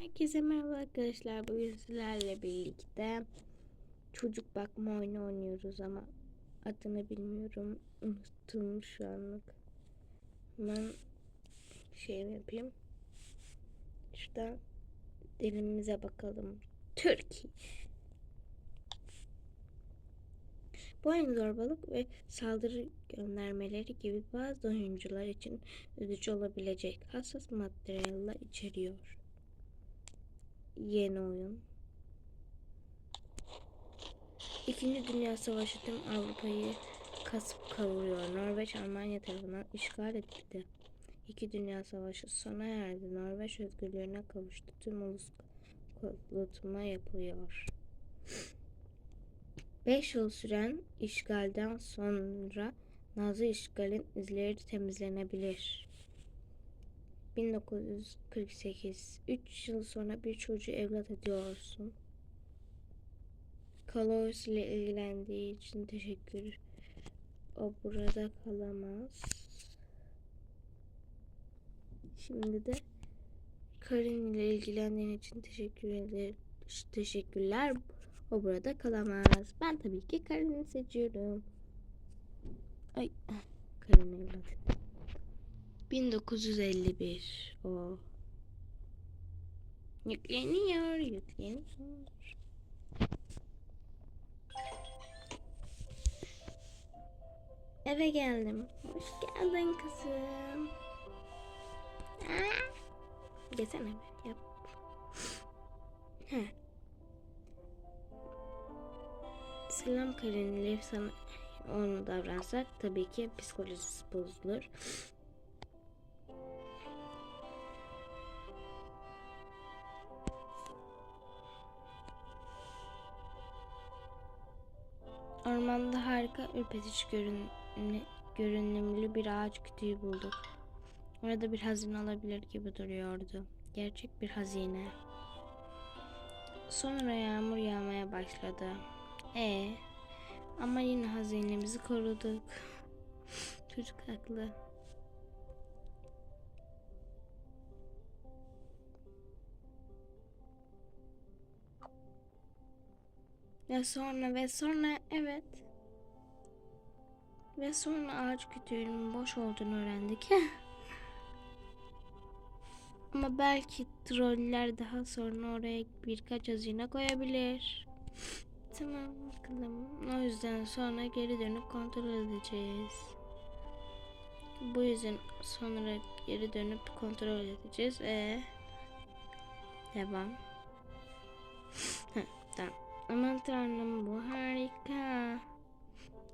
Herkese merhaba arkadaşlar. Bugün sizlerle birlikte çocuk bakma oyunu oynuyoruz ama adını bilmiyorum. Unuttum şu anlık. Hemen şey yapayım. Şuradan dilimize bakalım. Türkiye. Bu oyun zorbalık ve saldırı göndermeleri gibi bazı oyuncular için üzücü olabilecek hassas materyaller içeriyor. Yeni oyun. İkinci Dünya Savaşı tüm Avrupa'yı kasıp kavuruyor. Norveç Almanya tarafından işgal edildi. İki Dünya Savaşı sona erdi. Norveç özgürlüğüne kavuştu. Tüm ulus kurultma yapılıyor. 5 yıl süren işgalden sonra Nazi işgalin izleri temizlenebilir. 1948 3 yıl sonra bir çocuğu evlat ediyorsun. Kalos ile ilgilendiği için teşekkür. O burada kalamaz. Şimdi de Karin ile ilgilendiğin için teşekkür ederim. Teşekkürler. O burada kalamaz. Ben tabii ki Karin'i seçiyorum. Ay, Karin evlat. 1951 o. Yükleniyor, yükleniyor. Eve geldim. Hoş geldin kızım. Aa, Gelsene be, yap. Selam Karin, Lev sana onu davransak tabii ki psikolojisi bozulur. Ormanda harika ürpetici görün görünümlü bir ağaç kütüğü bulduk. Orada bir hazine olabilir gibi duruyordu. Gerçek bir hazine. Sonra yağmur yağmaya başladı. E ama yine hazinemizi koruduk. Çocuk haklı. Ve sonra ve sonra evet. Ve sonra ağaç kütüğünün boş olduğunu öğrendik. Ama belki troller daha sonra oraya birkaç hazine koyabilir. Tamam bakalım. O yüzden sonra geri dönüp kontrol edeceğiz. Bu yüzden sonra geri dönüp kontrol edeceğiz. Ee, devam. Tamam. Aman tanrım bu harika.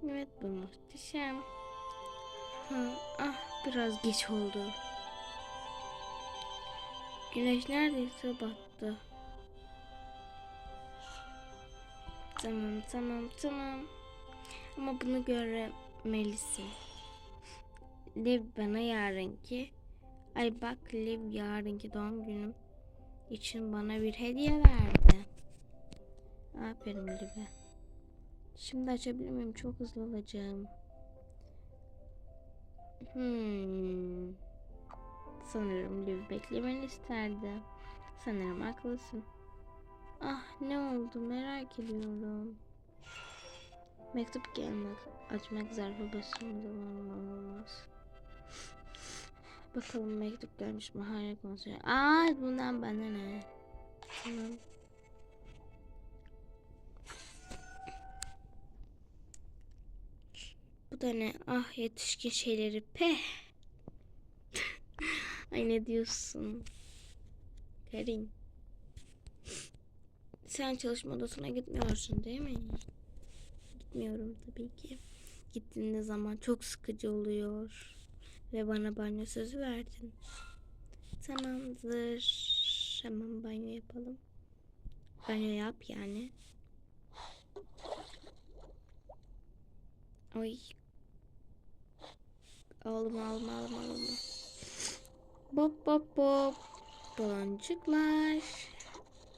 Evet bu muhteşem. Ha, ah biraz geç oldu. Güneş neredeyse battı. Tamam tamam tamam. Ama bunu görmelisin. Liv bana yarınki ay bak Liv yarınki doğum günüm için bana bir hediye verdi. Aferin Liv'e. Şimdi açabilir miyim? Çok hızlı olacağım. Hmm. Sanırım Liv beklemeni isterdi. Sanırım haklısın. Ah ne oldu merak ediyorum. Mektup gelmek, açmak zarfı zaman olmaz. Bakalım mektup gelmiş mi? Hayır konser. Aa bundan bana ne? Tamam. Bu da ne? Ah yetişkin şeyleri peh. Ay ne diyorsun? Karin. Sen çalışma odasına gitmiyorsun değil mi? Gitmiyorum tabii ki. Gittiğinde zaman çok sıkıcı oluyor. Ve bana banyo sözü verdin. Tamamdır. Hemen banyo yapalım. Banyo yap yani. Oy. Alma alma alma alma. Bop bop bop. Baloncuklar.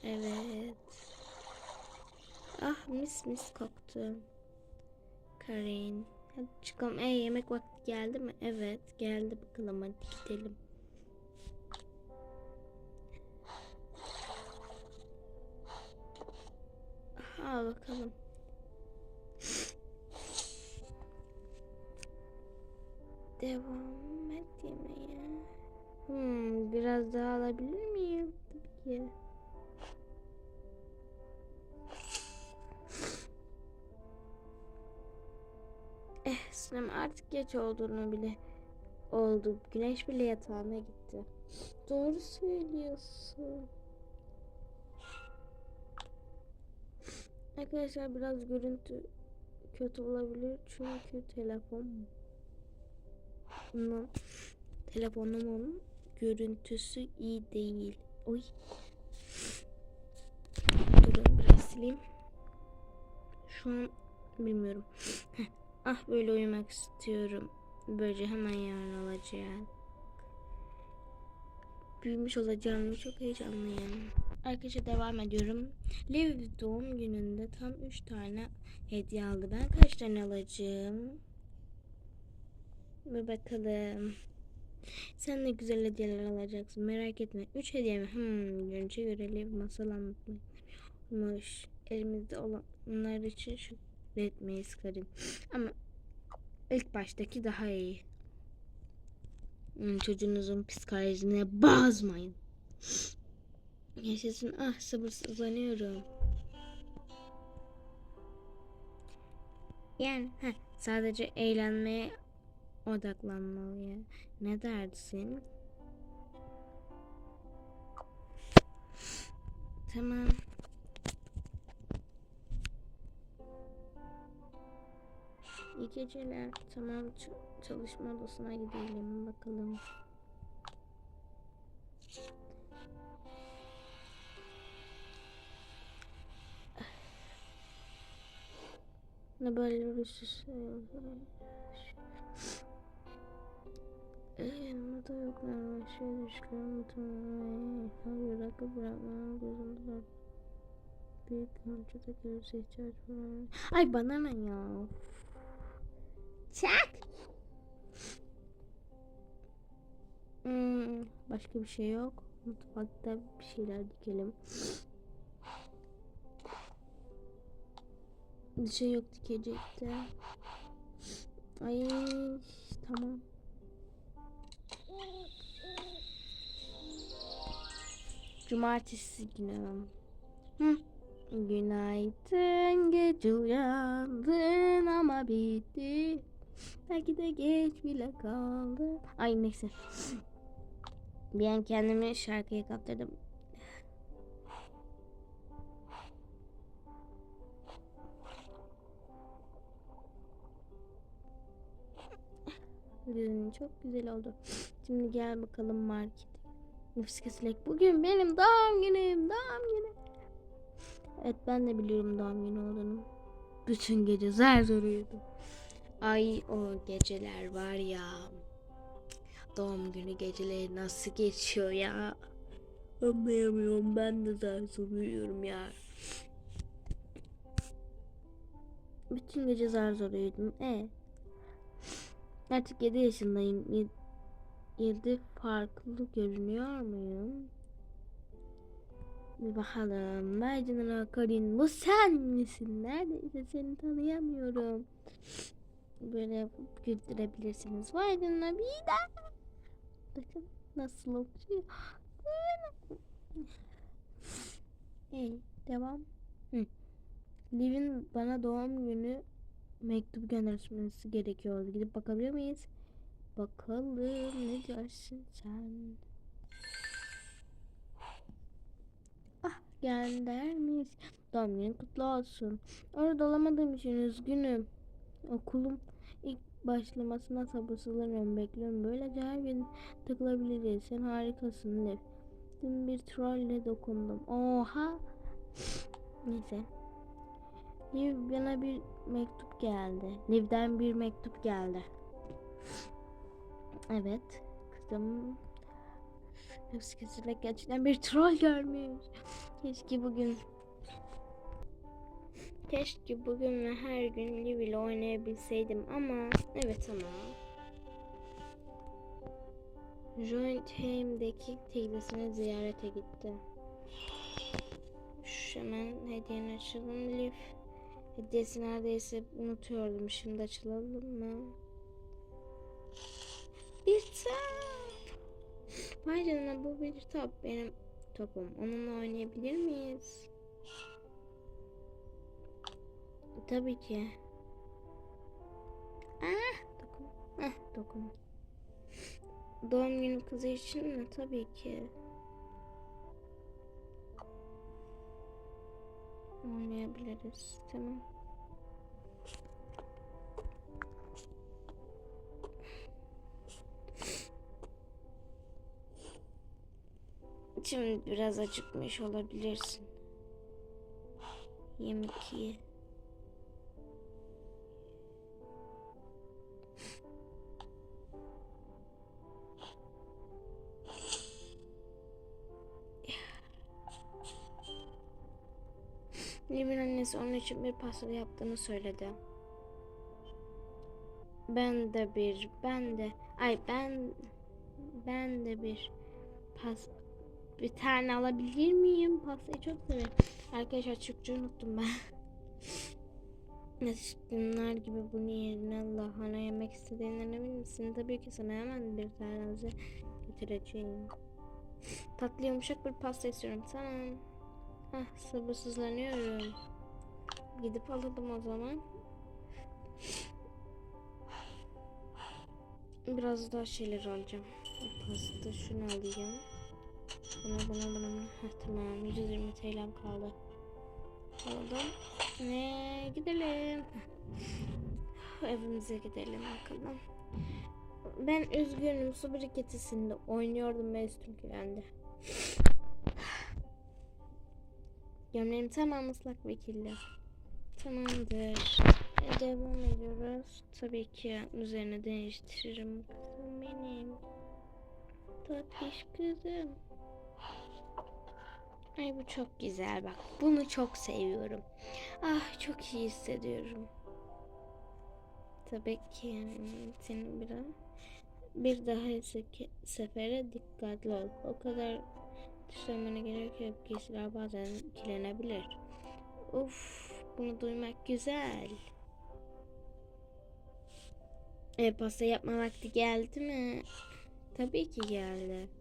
Evet. Ah mis mis koktu. Karin. Hadi çıkalım. E yemek vakti geldi mi? Evet geldi bakalım hadi gidelim. Aha bakalım. Devam et yemeğe. Hmm, biraz daha alabilir miyim? Tabii ki. Eh Sinem artık geç olduğunu bile oldu. Güneş bile yatağına gitti. Doğru söylüyorsun. Arkadaşlar biraz görüntü kötü olabilir çünkü telefon bunun telefonumun görüntüsü iyi değil. Oy. Durun biraz sileyim. Şu an bilmiyorum. Ah böyle uyumak istiyorum. Böylece hemen yarın olacak. Büyümüş olacağım çok heyecanlıyım. Arkadaşlar devam ediyorum. Liv doğum gününde tam 3 tane hediye aldı. Ben kaç tane alacağım? Bir bakalım. Sen ne güzel hediyeler alacaksın. Merak etme. 3 hediye mi? Hmm, önce görelim. Masal anlatmaymış. Elimizde olanlar için şükretmeyiz Karin. Ama ilk baştaki daha iyi. Hmm, çocuğunuzun psikolojisine bozmayın. Yaşasın. Ah sabırsızlanıyorum. Yani heh, sadece eğlenmeye odaklanmalı. Ne dersin? Tamam. İyi geceler. Tamam çalışma odasına gidelim bakalım. Ne böyle üst üste Yanımda da yok ne şey düşkün mutluluğu Hayır rakı bırakmam gözümde var Büyük ölçüde görürse ihtiyaç var Ay bana ne ya? Çak! Hmm, Başka bir şey yok. Mutfakta bir şeyler dikelim. Bir şey yok dikecekti. Ay tamam. Cumartesi günü. Hı. Günaydın gece uyandın ama bitti. Belki de geç bile kaldı. Ay neyse. Bir an kendimi şarkıya kaptırdım. Çok güzel oldu. Şimdi gel bakalım market. Nefis kesilek. Bugün benim doğum günüm. Doğum günüm. Evet ben de biliyorum doğum günü olduğunu. Bütün gece zar zor uyudum. Ay o geceler var ya. Doğum günü geceleri nasıl geçiyor ya. Anlayamıyorum ben de zar zor uyuyorum ya. Bütün gece zar zor uyudum. E Artık 7 yaşındayım. 7 farklı görünüyor muyum? Bir bakalım. Mercan'a Karin bu sen misin? Neredeyse seni tanıyamıyorum. Böyle güldürebilirsiniz. Vay canına bir daha. Bakın nasıl okuyor. Hey devam. Hı. Liv'in bana doğum günü mektup göndermesi gerekiyor. Gidip bakabilir miyiz? Bakalım ne diyorsun sen? Ah göndermiş. Doğum günün kutlu olsun. Orada olamadığım için üzgünüm. Okulum ilk başlamasına sabırsızlanıyorum. Bekliyorum. Böylece her gün takılabiliriz. Sen harikasın Lev. Dün bir trolle dokundum. Oha. Neyse. Liv bana bir mektup geldi. Liv'den bir mektup geldi. Evet. Kızım kesinlikle gerçekten bir troll görmüş. Keşke bugün Keşke bugün ve her gün Liv ile oynayabilseydim ama evet ama Jointheim'deki teyzesine ziyarete gitti. Şu hemen hediyeni açalım. Lif. Hediyesi neredeyse unutuyordum. Şimdi açılalım mı? Bir top. Vay canına bu bir top. Benim topum. Onunla oynayabilir miyiz? Tabii ki. Ah dokun. Ah dokun. Doğum günü kızı için mi? Tabii ki. Oynayabiliriz. Tamam. Şimdi biraz acıkmış olabilirsin. Yemek ye. Lim'in annesi onun için bir pasta yaptığını söyledi. Ben de bir, ben de, ay ben, ben de bir pas, bir tane alabilir miyim? Pastayı çok severim. Arkadaşlar Türkçe unuttum ben. Yetişkinler gibi bunun yerine lahana yemek istediğinden emin misin? Tabii ki sana hemen bir tanesi getireceğim. Tatlı yumuşak bir pasta istiyorum. Tamam. Ah sabırsızlanıyorum. Gidip alalım o zaman. Biraz daha şeyler alacağım. Pasta şunu alayım. Buna buna buna buna. Heh, tamam 120 TL'm kaldı. Aldım. Ne gidelim. Evimize gidelim bakalım. Ben üzgünüm su birikintisinde oynuyordum ve üstüm kirlendi. Gömleğim tamam ıslak ve. Tamamdır. E, devam ediyoruz. Tabii ki üzerine değiştiririm. Benim. Tatlış kızım. Ay bu çok güzel bak. Bunu çok seviyorum. Ah çok iyi hissediyorum. Tabii ki yani senin biraz bir daha sefere dikkatli ol. O kadar dışlamana gerek yok. Giysiler bazen kirlenebilir. Uf, bunu duymak güzel. E, pasta yapma vakti geldi mi? Tabii ki geldi.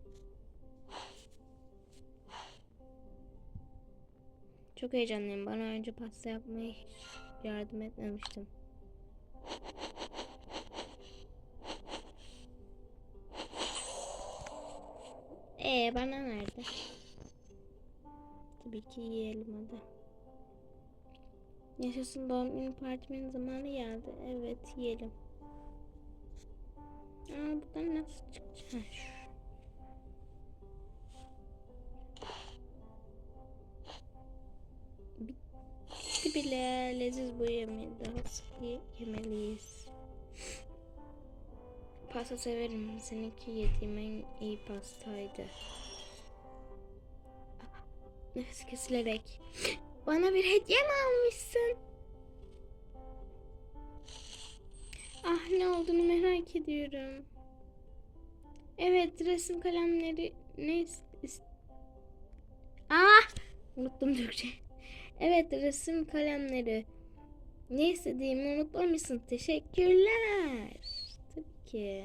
Çok heyecanlıyım. Bana önce pasta yapmaya hiç yardım etmemiştim. Ee bana nerede? Tabii ki yiyelim hadi. Yaşasın doğum günü partimin zamanı geldi. Evet yiyelim. Aa buradan nasıl çıkacak? Bile. Leziz bu yemeği daha sık ye- yemeliyiz. Pasta severim. Seninki yediğim en iyi pastaydı. Aa, Nefes kesilerek. Bana bir hediye mi almışsın? Ah ne olduğunu merak ediyorum. Evet resim kalemleri ne ist- ist- Ah unuttum Türkçe. Evet resim kalemleri. Ne istediğimi unutmamışsın. Teşekkürler. Tabii ki.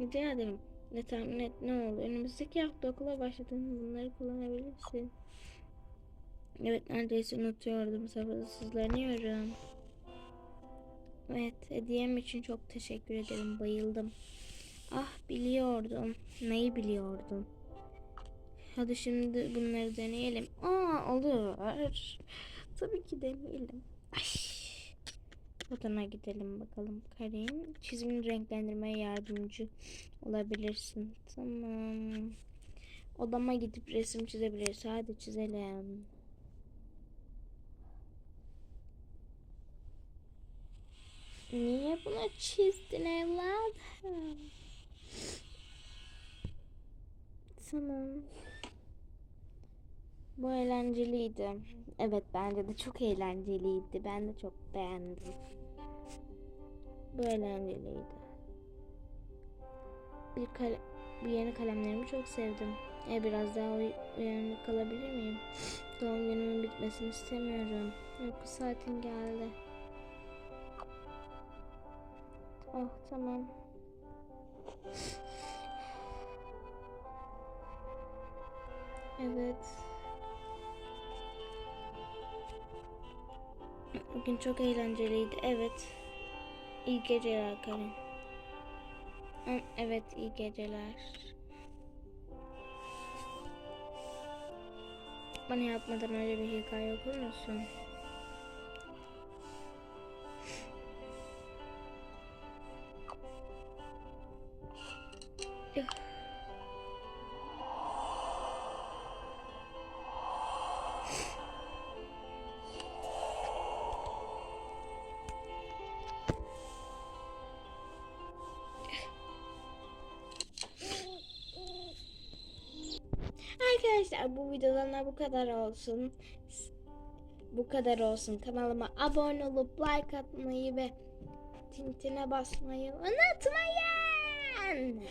Rica ederim. Ne tahmin et ne oldu? Önümüzdeki hafta okula başladığında bunları kullanabilirsin. Evet neredeyse unutuyordum. Sabırsızlanıyorum. Evet hediyem için çok teşekkür ederim. Bayıldım. Ah biliyordum. Neyi biliyordum? Hadi şimdi bunları deneyelim. Aa olur. Tabii ki deneyelim. Ay. Odana gidelim bakalım Karin. Çizimini renklendirmeye yardımcı olabilirsin. Tamam. Odama gidip resim çizebiliriz. Hadi çizelim. Niye bunu çizdin evladım? Tamam. Bu eğlenceliydi. Evet bence de çok eğlenceliydi. Ben de çok beğendim. Bu eğlenceliydi. Bir kale bir yeni kalemlerimi çok sevdim. E biraz daha uy- uyanık kalabilir miyim? Doğum günümü bitmesini istemiyorum. Uyku saatim geldi. Oh tamam. Evet. Bugün çok eğlenceliydi. Evet. İyi geceler Karin. Evet iyi geceler. Bana yapmadan öyle bir hikaye okur musun? Arkadaşlar bu videodan da bu kadar olsun. Bu kadar olsun. Kanalıma abone olup like atmayı ve tintine basmayı unutmayın.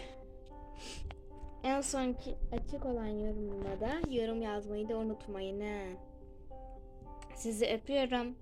En sonki açık olan yorumuma da yorum yazmayı da unutmayın ha. Sizi öpüyorum.